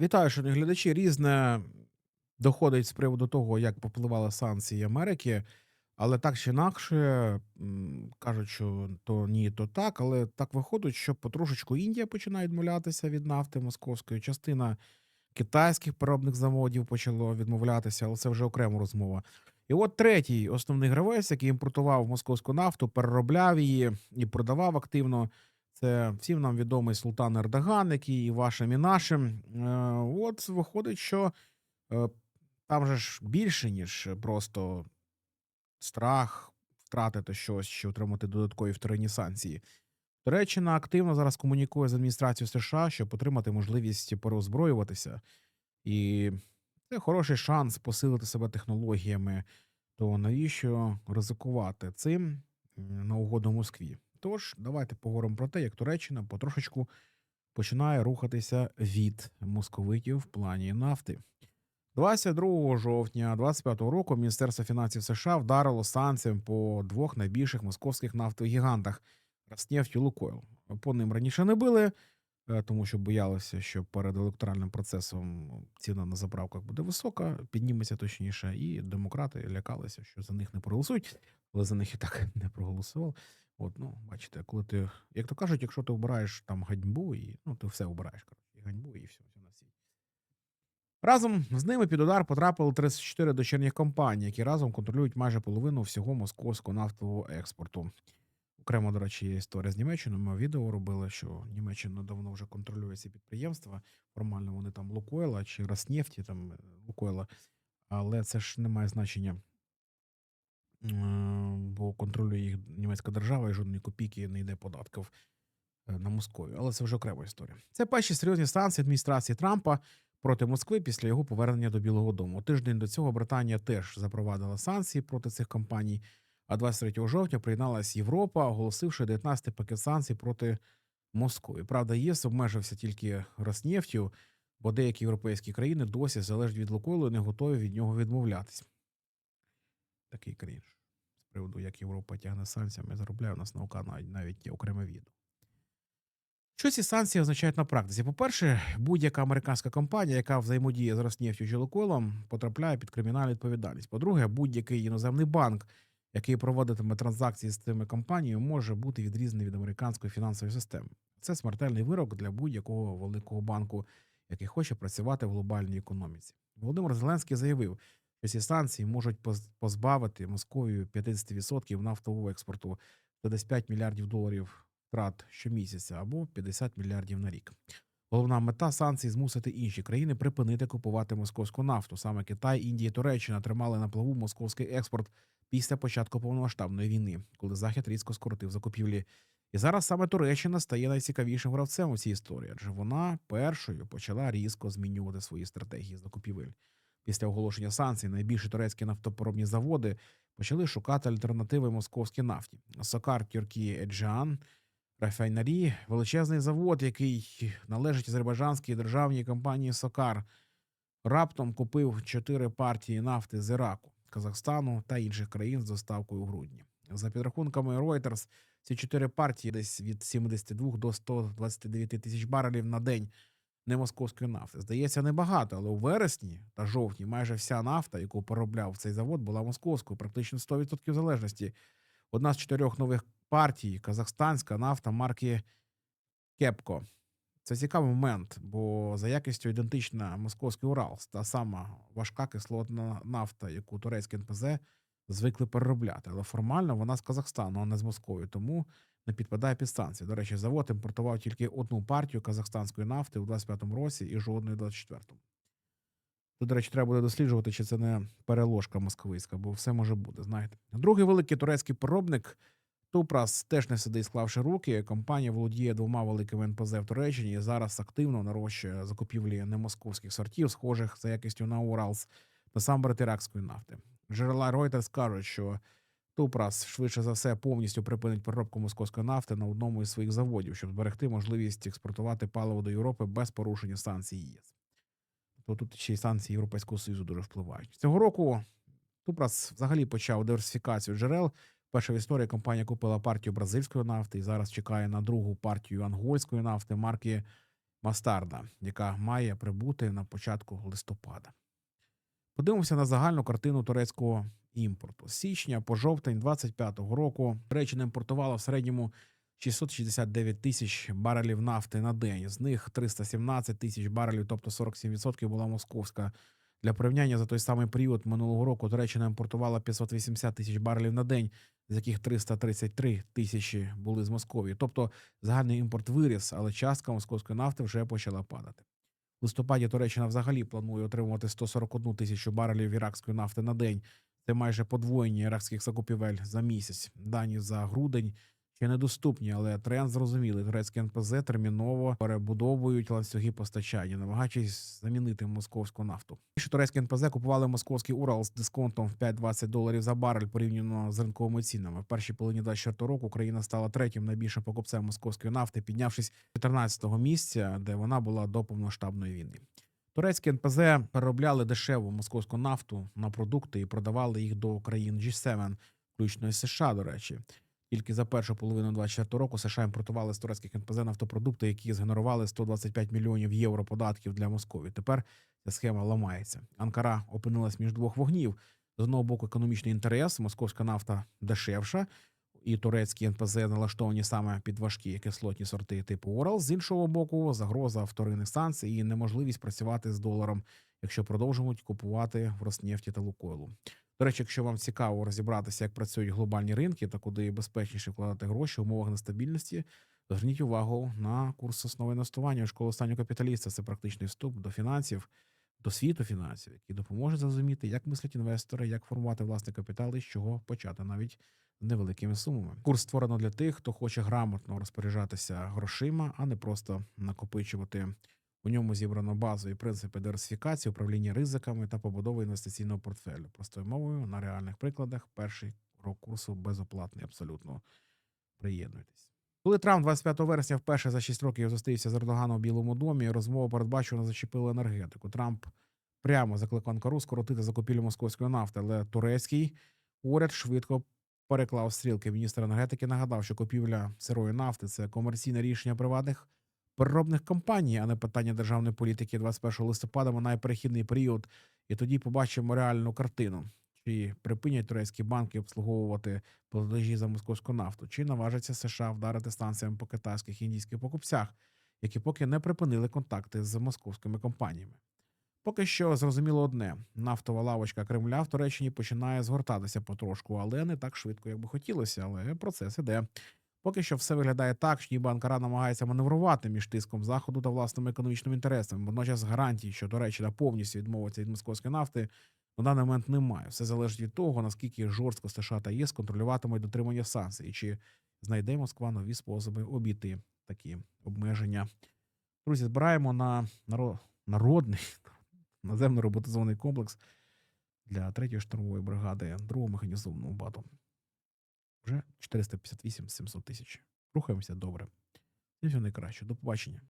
Вітаю, шановні глядачі. Різне доходить з приводу того, як попливали санкції Америки, але так чи інакше кажуть, що то ні, то так. Але так виходить, що потрошечку Індія починає відмовлятися від нафти московської. Частина китайських переробних заводів почало відмовлятися, але це вже окрема розмова. І от третій основний гравець, який імпортував московську нафту, переробляв її і продавав активно. Це всім нам відомий Султан Ердоган, який і вашим, і нашим. Е, От виходить, що е, там же ж більше, ніж просто страх втратити щось чи отримати додаткові вторинні санкції. Туреччина активно зараз комунікує з адміністрацією США, щоб отримати можливість переозброюватися. І це хороший шанс посилити себе технологіями. То навіщо ризикувати цим на угоду Москві? Тож, давайте поговоримо про те, як Туреччина потрошечку починає рухатися від московитів в плані нафти. 22 жовтня 25 року Міністерство фінансів США вдарило санкціями по двох найбільших московських нафтових гігантах Роснефть і Лукойл. По ним раніше не били, е, тому що боялися, що перед електоральним процесом ціна на заправках буде висока, підніметься точніше, і демократи лякалися, що за них не проголосують, але за них і так не проголосували. От, ну, бачите, коли ти, як то кажуть, якщо ти обираєш там ганьбу, і ну ти все обираєш, коротше, і ганьбу, і все, все на світі. Разом з ними під удар потрапили 34 дочірніх компаній, які разом контролюють майже половину всього московського нафтового експорту. Окремо, до речі, є історія з Німеччиною. Ми відео робили, що Німеччина давно вже контролює ці підприємства. Формально вони там Лукойла чи Роснефті, там е, Лукойла, але це ж не має значення, е, бо контролює їх німецька держава і жодної копійки не йде податків е, на Московію. Але це вже окрема історія. Це перші серйозні станції адміністрації Трампа проти Москви після його повернення до Білого Дому. Тиждень до цього Британія теж запровадила санкції проти цих компаній. А 23 жовтня приєдналась Європа, оголосивши 19 пакет санкцій проти Москви. Правда, ЄС обмежився тільки Роснефтю, бо деякі європейські країни досі залежать від Лукойлу і не готові від нього відмовлятись. Такий крінж. Приводу, як Європа тягне санкціями, заробляє у нас наука навіть, є окреме відео. Що ці санкції означають на практиці? По-перше, будь-яка американська компанія, яка взаємодіє з Роснефтю чи Лукойлом, потрапляє під кримінальну відповідальність. По-друге, будь-який іноземний банк, який проводитиме транзакції з цими компаніями, може бути відрізаний від американської фінансової системи. Це смертельний вирок для будь-якого великого банку, який хоче працювати в глобальній економіці. Володимир Зеленський заявив, ці санкції можуть поз- позбавити Московію 50% нафтового експорту, це десь 5 мільярдів доларів втрат щомісяця або 50 мільярдів на рік. Головна мета санкцій змусити інші країни припинити купувати московську нафту. Саме Китай, Індія Туреччина тримали на плаву московський експорт після початку повномасштабної війни, коли Захід різко скоротив закупівлі. І зараз саме Туреччина стає найцікавішим гравцем у цій історії, адже вона першою почала різко змінювати свої стратегії закупівель. Після оголошення санкцій найбільші турецькі нафтопоробні заводи почали шукати альтернативи московській нафті. Сокар Тюркії Еджан Рафайнарі величезний завод, який належить азербайджанській державній компанії Сокар, раптом купив чотири партії нафти з Іраку, Казахстану та інших країн з доставкою у грудні. За підрахунками Reuters, ці чотири партії десь від 72 до 129 тисяч барелів на день немосковської нафти. Здається, небагато, але у вересні та жовтні майже вся нафта, яку поробляв цей завод, була московською, практично 100% залежності. Одна з чотирьох нових партій казахстанська нафта марки Кепко. Це цікавий момент, бо за якістю ідентична московський Урал, та сама важка кислотна нафта, яку турецьке НПЗ звикли переробляти. Але формально вона з Казахстану, а не з Московії, тому не підпадає під санкції. До речі, завод імпортував тільки одну партію казахстанської нафти у 25-му році і жодної у 24-му. Тут, до речі, треба буде досліджувати, чи це не переложка московицька, бо все може бути, знаєте. Другий великий турецький переробник Тупрас теж не сидить, склавши руки. Компанія володіє двома великими НПЗ в Туреччині і зараз активно нарощує закупівлі немосковських сортів, схожих за якістю на Уралс, насамперед іракської нафти. Джерела Reuters кажуть, що Тупрас швидше за все повністю припинить переробку московської нафти на одному із своїх заводів, щоб зберегти можливість експортувати паливо до Європи без порушення санкцій ЄС. Тобто тут ще й санкції Європейського Союзу дуже впливають. Цього року Тупрас взагалі почав диверсифікацію джерел. Перша в історії компанія купила партію бразильської нафти і зараз чекає на другу партію ангольської нафти марки Мастарда, яка має прибути на початку листопада. Подивимося на загальну картину турецького імпорту. З січня по жовтень 25-го року Туреччина імпортувала в середньому 669 тисяч барелів нафти на день. З них 317 тисяч барелів, тобто 47% була московська. Для порівняння за той самий період минулого року Туреччина імпортувала 580 тисяч барелів на день, з яких 333 тисячі були з Московії. Тобто загальний імпорт виріс, але частка московської нафти вже почала падати. Листопаді Туреччина взагалі планує отримувати 141 тисячу барелів іракської нафти на день. Це майже подвоєння іракських закупівель за місяць. Дані за грудень ще недоступні, але тренд зрозумілий. Турецькі НПЗ терміново перебудовують ланцюги постачання, намагаючись замінити московську нафту. Що турецькі НПЗ купували московський Урал з дисконтом в 5-20 доларів за барель порівняно з ринковими цінами. В першій половині 24 року Україна стала третім найбільшим покупцем московської нафти, піднявшись з 14-го місця, де вона була до повноштабної війни. Турецькі НПЗ переробляли дешеву московську нафту на продукти і продавали їх до країн G7, включно із США, до речі. Тільки за першу половину 24 року США імпортували з турецьких НПЗ нафтопродукти, які згенерували 125 мільйонів євро податків для Московії. Тепер ця схема ламається. Анкара опинилась між двох вогнів. З одного боку, економічний інтерес, московська нафта дешевша, і турецькі НПЗ налаштовані саме під важкі кислотні сорти типу Орал. З іншого боку, загроза вторинних санкцій і неможливість працювати з доларом, якщо продовжують купувати в Роснефті та Лукойлу. До речі, якщо вам цікаво розібратися, як працюють глобальні ринки та куди безпечніше вкладати гроші в умовах нестабільності, зверніть увагу на курс основи інвестування школи останнього капіталіста. Це практичний вступ до фінансів, до світу фінансів, який допоможе зрозуміти, як мислять інвестори, як формувати власний капітал і з чого почати навіть з невеликими сумами. Курс створено для тих, хто хоче грамотно розпоряджатися грошима, а не просто накопичувати. У ньому зібрано базові принципи диверсифікації, управління ризиками та побудови інвестиційного портфелю. Простою мовою на реальних прикладах. Перший урок курсу безоплатний. Абсолютно приєднуйтесь. Коли Трамп 25 вересня вперше за 6 років зустрівся з Ердоганом у Білому домі, розмова передбачено зачепила енергетику. Трамп прямо закликав Анкару скоротити закупівлю московської нафти, але турецький уряд швидко переклав стрілки. Міністр енергетики нагадав, що купівля сирої нафти це комерційне рішення приватних переробних компаній, а не питання державної політики 21 листопада минає перехідний період, і тоді побачимо реальну картину. Чи припинять турецькі банки обслуговувати платежі за московську нафту, чи наважиться США вдарити станціями по китайських і індійських покупцях, які поки не припинили контакти з московськими компаніями. Поки що зрозуміло одне: нафтова лавочка Кремля в Туреччині починає згортатися потрошку, але не так швидко, як би хотілося. Але процес іде. Поки що все виглядає так, що ніби Анкара намагається маневрувати між тиском заходу та власними економічними інтересами. Водночас гарантій, що Туреччина повністю відмовиться від московської нафти, на даний момент немає. Все залежить від того, наскільки жорстко США та ЄС контролюватимуть дотримання санкцій, і чи знайде Москва нові способи обійти такі обмеження. Друзі, збираємо на народний наземно роботизований комплекс для 3-ї штурмової бригади 2-го механізованого бату. Вже 458 700 тисяч. Рухаємося добре. І все найкраще. До побачення.